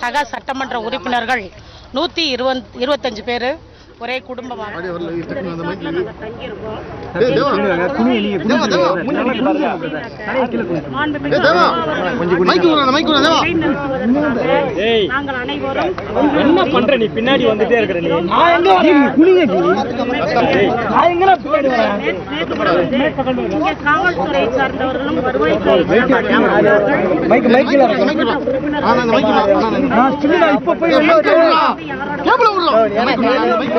சக சட்டமன்ற உறுப்பினர்கள் நூற்றி இருபத் இருபத்தஞ்சு பேர். ஒரே ஏய். நாங்கள் அனைவரும் என்ன பண்ற நீ? பின்னாடி வந்துட்டே இருக்கிற நீ. மைக் நான் சொல்லுடா இப்ப போய் மைக்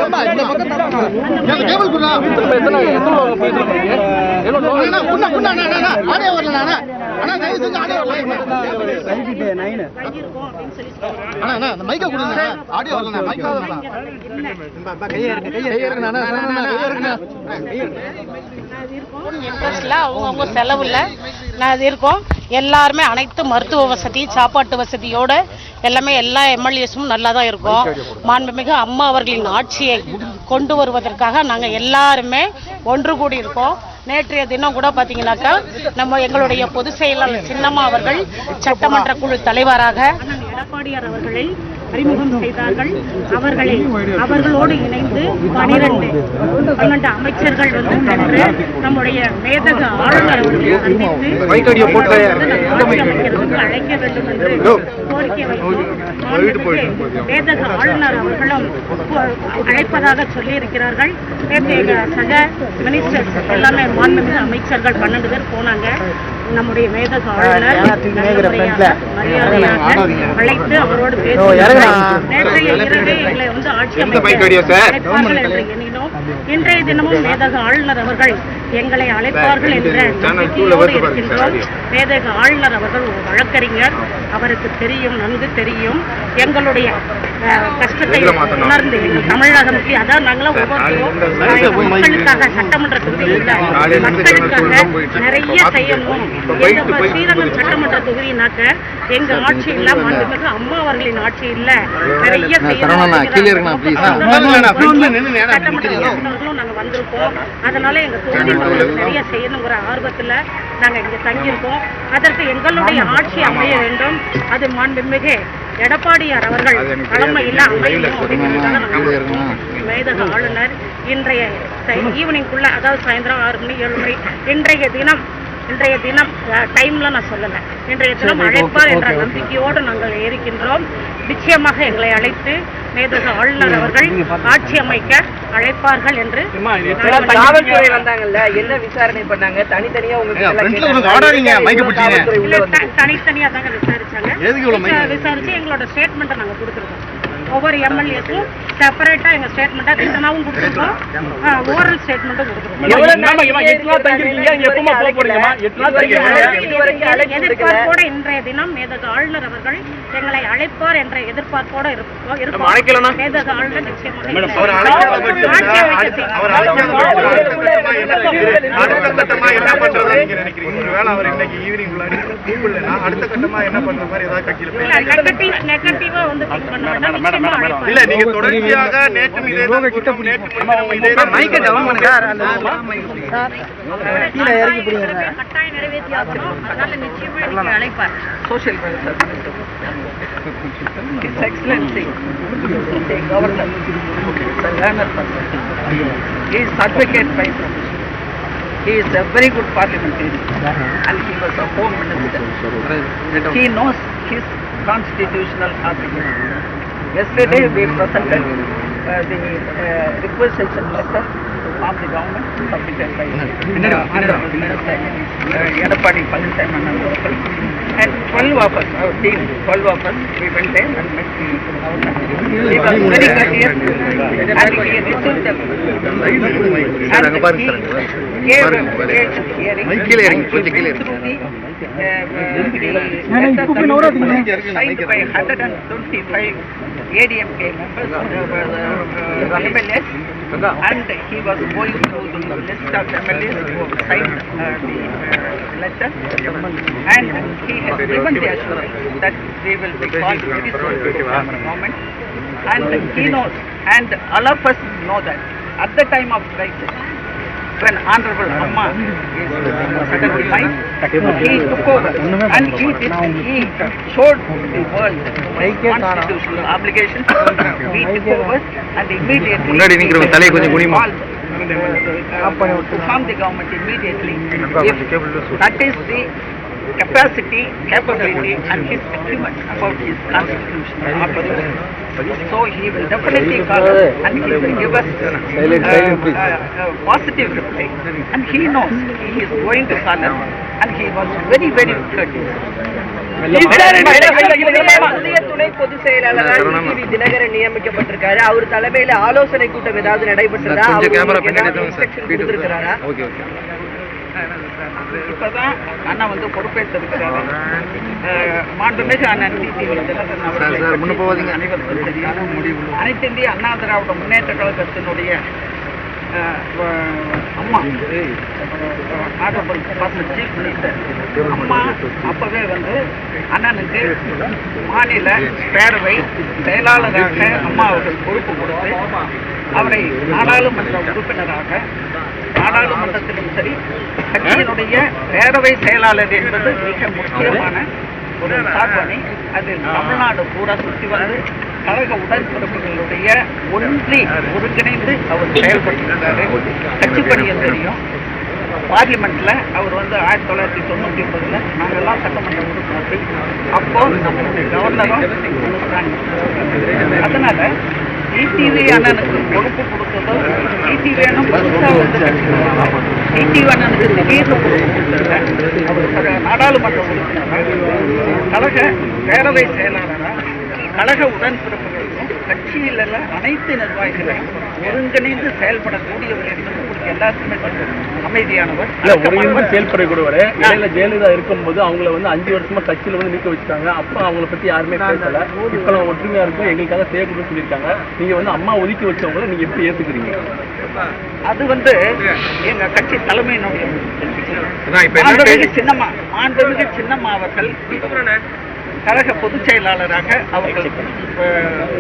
மைக்க கொடுங்க ஆடியோ வரல கையை இருக்கு கையை கையை இருக்கு அவங்கவுங்க செலவுல நான் அது இருக்கோம். எல்லாருமே அனைத்து மருத்துவ வசதி சாப்பாட்டு வசதியோட எல்லாமே எல்லா எம்எல்ஏஸும் நல்லா தான் இருக்கும் மாண்புமிகு அம்மா அவர்களின் ஆட்சியை கொண்டு வருவதற்காக நாங்கள் எல்லாருமே ஒன்று கூடி இருக்கோம். நேற்றைய தினம் கூட பார்த்தீங்கன்னாக்கா நம்ம எங்களுடைய பொதுச் செயலாளர் சின்னம்மா அவர்கள் சட்டமன்ற குழு தலைவராக எடப்பாடியார் அவர்களை அறிமுகம் செய்தார்கள். அவர்களை அவர்களோடு இணைந்து பனிரெண்டு பன்னெண்டு அமைச்சர்கள் வந்து சென்று நம்முடைய மேதக ஆளுநர் அவர்களை அழைக்க வேண்டும் என்று கோரிக்கை மாண்புமிகு மேதக ஆளுநர் அவர்களும் அழைப்பதாக சொல்லியிருக்கிறார்கள். சக மினிஸ்டர்ஸ் எல்லாமே மாண்புமிகு அமைச்சர்கள் பன்னெண்டு பேர் போனாங்க. நம்முடைய மேதக ஆளுநர் நல்லபடியாக மரியாதையாக அழைத்து அவரோடு எண்ணினோம். இன்றைய தினமும் மேதக ஆளுநர் அவர்கள் எங்களை அழைப்பார்கள் என்ற நம்பிக்கையோடு இருக்கின்றோம். மேதக ஆளுநர் அவர்கள் ஒரு வழக்கறிஞர். அவருக்கு தெரியும் நன்கு தெரியும். எங்களுடைய கஷ்டத்தை உணர்ந்து எங்கள் தமிழகத்துக்கு அதான் நாங்களாம் ஒவ்வொருத்தரும் மக்களுக்காக சட்டமன்ற தொகுதியில் மக்களுக்காக நிறைய செய்யணும். எங்க ஸ்ரீரங்கம் சட்டமன்ற தொகுதினாக்க எங்க ஆட்சி இல்ல மாண்புமிகு அம்மா அவர்களின் ஆட்சி இல்ல. நிறைய செய்யணும். சட்டமன்றங்களும் நாங்க வந்திருக்கோம். அதனால எங்க தொகுதி மக்களுக்கு நிறைய செய்யணுங்கிற ஆர்வத்துல நாங்க இங்க தங்கியிருக்கோம். அதற்கு எங்களுடைய ஆட்சி அமைய வேண்டும். அது மாண்புமிகு எடப்பாடியார் அவர்கள் தலைமையில் அமையணும். மேதக ஆளுநர் இன்றைய ஈவினிங்குள்ள அதாவது சாயந்தரம் ஆறு மணி ஏழு மணி இன்றைய தினம் இன்றைய தினம் டைம்ல நான் சொல்லல இன்றைய தினம் அழைப்பார் என்ற நம்பிக்கையோடு நாங்கள் இருக்கின்றோம். நிச்சயமாக எங்களை அழைத்து மேதக ஆளுநர் அவர்கள் ஆட்சி அமைக்க அழைப்பார்கள் என்று காவல்துறை வந்தாங்கல்ல என்ன விசாரணை பண்ணாங்க? தனித்தனியா த- தனித்தனியா தாங்க விசாரிச்சாங்க. விசாரிச்சு எங்களோட ஸ்டேட்மெண்ட்டை நாங்க கொடுத்துருக்கோம். ஒவ்வொரு எம்எல்ஏக்கும் செப்பரேட்டா எங்க ஸ்டேட்மெண்ட்டை ரிட்டனாவும் கொடுத்துருக்கோம் ஓரல் ஸ்டேட்மெண்ட்டும் கொடுத்துருக்கோம். எதிர்பார்ப்போட இன்றைய தினம் மேதக ஆளுநர் அவர்கள் எங்களை அழைப்பார் என்ற எதிர்பார்ப்போட இருக்கோம் இருக்கோம்? மேதக ஆளுநர் நிச்சயமாக எங்களை நெகட்டிவா வந்து இல்ல நீங்க தொடர்ச்சியாக நேற்று இதே முன்தினம் இதே தான் கீழே இறங்கி போடுங்க கட்டாயம் நிறைவேற்றி ஆகணும் அதனால நிச்சயமா இன்னைக்கு அழைப்பார் social is a learned person. He is advocate by profession. He is a very good parliamentarian and he was a home minister. He knows his constitutional articles. Yesterday we presented uh, the uh, requisition letter to form the government submitted by uh, uh, Edapadi Palaniswamin Avர்கள். And 12 of us, our team, 12 of us, we went there and met the governor. He was very courteous and he received them. And he gave a great hearing. Mic கீழே இறங்கி, கொஞ்சம் கீழே And இறங்கி. he went to the, uh, the letter that signed by 125 ADMK members, uh, uh, and he was going through the list of MLAs who signed uh, the uh, letter, and he has given the assurance that they will be called very soon to the government, and he knows, and all of us know that at the time of crisis, when Honorable Amma he took over and he did, he showed the world constitutional obligation. We took over and immediately. முன்னாடி நிக்கிறவங்க தலையை கொஞ்சம் குனிமா. Called, uh, to form the government immediately. If that is the capacity, capability and his acumen about his constitutional opposition. So he will definitely call us and he will give us uh, uh, uh, positive reply. And he knows he is going to call us and he was very, very courteous. துணை பொதுச் செயலாளராக தினகரன் நியமிக்கப்பட்டிருக்காரு அவர் தலைமையில ஆலோசனை கூட்டம் ஏதாவது நடைபெற்றதா இப்பதான் அண்ணா வந்து பொறுப்பேற்றிருக்கிறாரு மாண்புமிகு அண்ணன். அனைவருக்கும் தெரியும் அனைத்து இந்திய அண்ணா திராவிட முன்னேற்ற கழகத்தினுடைய அம்மா அம்மா அப்பவே வந்து அண்ணனுக்கு மாநில பேரவை செயலாளராக அம்மா அவர்கள் பொறுப்பு கொடுத்து அவரை நாடாளுமன்ற உறுப்பினராக நாடாளுமன்றத்திலும் சரி கட்சியினுடைய பேரவை செயலாளர் என்பது மிக முக்கியமான ஒரு சாதனை அது தமிழ்நாடு பூரா சுற்றி வந்து கழக உடன்பிறப்புகளுடைய ஒன்றி ஒருங்கிணைந்து அவர் செயல்பட்டிருந்தாரு கட்சி பணியும் தெரியும். பார்லிமெண்ட்ல அவர் வந்து ஆயிரத்தி தொள்ளாயிரத்தி தொண்ணூத்தி ஒன்பதுல நாங்கெல்லாம் சட்டமன்ற உறுப்பினர்கள். அப்போ நம்மளுடைய கவர்னரும் அதனால டிடிவி அண்ணனுக்கு. பொறுப்பு கொடுத்ததோ? டிடிவி அண்ணன் புதுசா வந்து டிடிவி அண்ணனுக்கு திடீர்னு பொறுப்பு நாடாளுமன்ற கழக பேரவை செயலாளரா கழக உடன்பிறப்புகளுக்கும் கட்சியில் அனைத்து நிர்வாகிகளையும் ஒருங்கிணைந்து செயல்படக்கூடியவர் என்பது எல்லாருக்குமே தெரியும். அமைதியானவர். இல்ல ஒருங்கிணைந்து செயல்படக்கூடியவர் இடையில ஜெயலலிதா இருக்கும்போது அவங்கள வந்து அஞ்சு வருஷமா கட்சியில வந்து நிக்க வச்சுட்டாங்க. அப்ப அவங்கள பத்தி யாருமே பேசல. இப்ப நம்ம ஒற்றுமையா இருக்கும். எங்களுக்காக செய்யக்கூடாதுன்னு சொல்லியிருக்காங்க. நீங்க வந்து அம்மா ஒதுக்கி வச்சவங்கள நீங்க எப்படி ஏத்துக்கிறீங்க? அது வந்து எங்க கட்சி தலைமையினுடைய சின்னம்மா மாண்புமிகு சின்னம்மா அவர்கள் கழக பொதுச் செயலாளராக அவர்கள்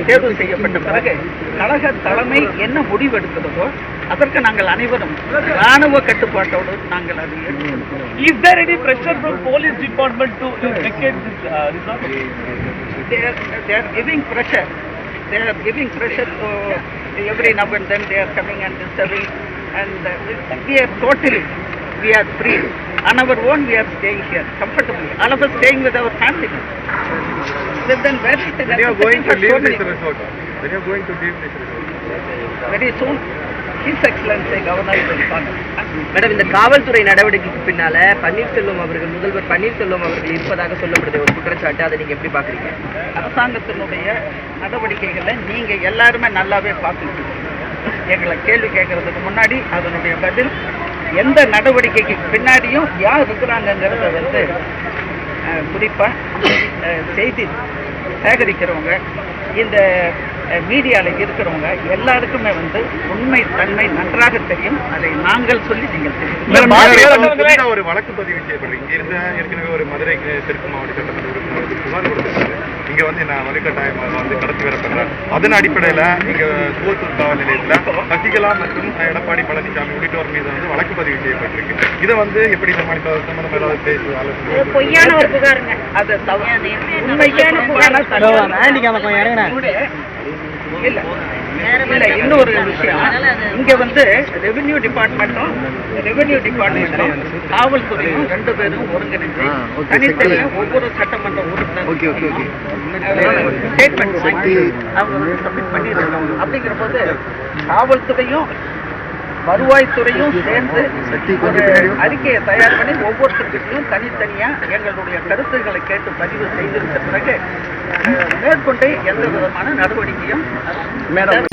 தேர்வு செய்யப்பட்ட பிறகு கழக தலைமை என்ன முடிவெடுக்கிறதோ அதற்கு நாங்கள் அனைவரும் ராணுவ கட்டுப்பாட்டோடு நாங்கள் அதை ஏற்றுக்கொள்கிறோம் Is there any pressure from police department to vacate this uh, resort? they are, they are giving pressure. They are giving pressure to every now and then they are coming and disturbing and uh, we are totally, we are free. On our own we are staying here comfortably. All of us staying with our family. Then, then where is the When you are going to necessity for leave so this many- resort, when you are going to leave this resort, Very soon, Madam இந்த காவல்துறை நடவடிக்கைக்கு பின்னால பன்னீர்செல்வம் அவர்கள் முதல்வர் பன்னீர்செல்வம் அவர்கள் இருப்பதாக சொல்லப்படுது ஒரு குற்றச்சாட்டு. அதை நீங்க எப்படி பாக்குறீங்க அரசாங்கத்தினுடைய நடவடிக்கைகளை நீங்க எல்லாருமே நல்லாவே பார்த்துருக்கீங்க எங்களை கேள்வி கேட்கறதுக்கு முன்னாடி அதனுடைய பதில் எந்த நடவடிக்கைக்கு பின்னாடியும் யார் இருக்கிறாங்கங்கிறத வந்து அஹ், குறிப்பா அஹ், செய்தி சேகரிக்கிறவங்க. இந்த மீடியாவில் இருக்கிறவங்க எல்லாருக்குமே வந்து உண்மை தன்மை நன்றாக தெரியும். அதை நாங்கள் சொல்லி நீங்கள் தெரியும் ஒரு வழக்கு பதிவு செய்யப்படுறீங்க இங்க இருந்த ஏற்கனவே ஒரு மதுரை தெற்கு மாவட்ட சட்டமன்ற உறுப்பினர் வந்து புகார் கொடுத்திருக்காரு. இங்க வந்து நான் வலுக்கட்டாயமாக வந்து கடத்தி வரப்படுறேன் அதன் அடிப்படையில இங்க தூவத்தூர் காவல் நிலையத்துல சசிகலா மற்றும் எடப்பாடி பழனிசாமி உள்ளிட்டோர் மீது வந்து வழக்கு பதிவு செய்யப்பட்டிருக்கு. இதை வந்து எப்படி சமாளிப்பது சம்பந்தம் ஏதாவது பேசி ஆலோசனை பொய்யான ஒரு புகாருங்க. அது. உண்மைக்கான புகாரா தவறு. இல்ல. இல்ல இன்னொரு விஷயம். இங்க வந்து ரெவென்யூ டிபார்ட்மெண்ட்டும் ரெவென்யூ டிபார்ட்மெண்ட்டும் காவல்துறையும் ரெண்டு பேரும் ஒருங்கிணைந்து தனித்தனியா. ஒவ்வொரு சட்டமன்ற Okay, okay, okay. உறுப்பினர் ஸ்டேட்மெண்ட் அவங்க வந்து சப்மிட் பண்ணிடுறாங்க அப்படிங்கிற போது காவல்துறையும் வருவாய்த்துறையும் சேர்ந்து ஒரு அறிக்கையை தயார் பண்ணி ஒவ்வொருத்தருக்கும் தனித்தனியா எங்களுடைய கருத்துக்களை கேட்டு பதிவு செய்திருந்த பிறகு மேற்கொண்டு எந்த விதமான நடவடிக்கையும் மேடம்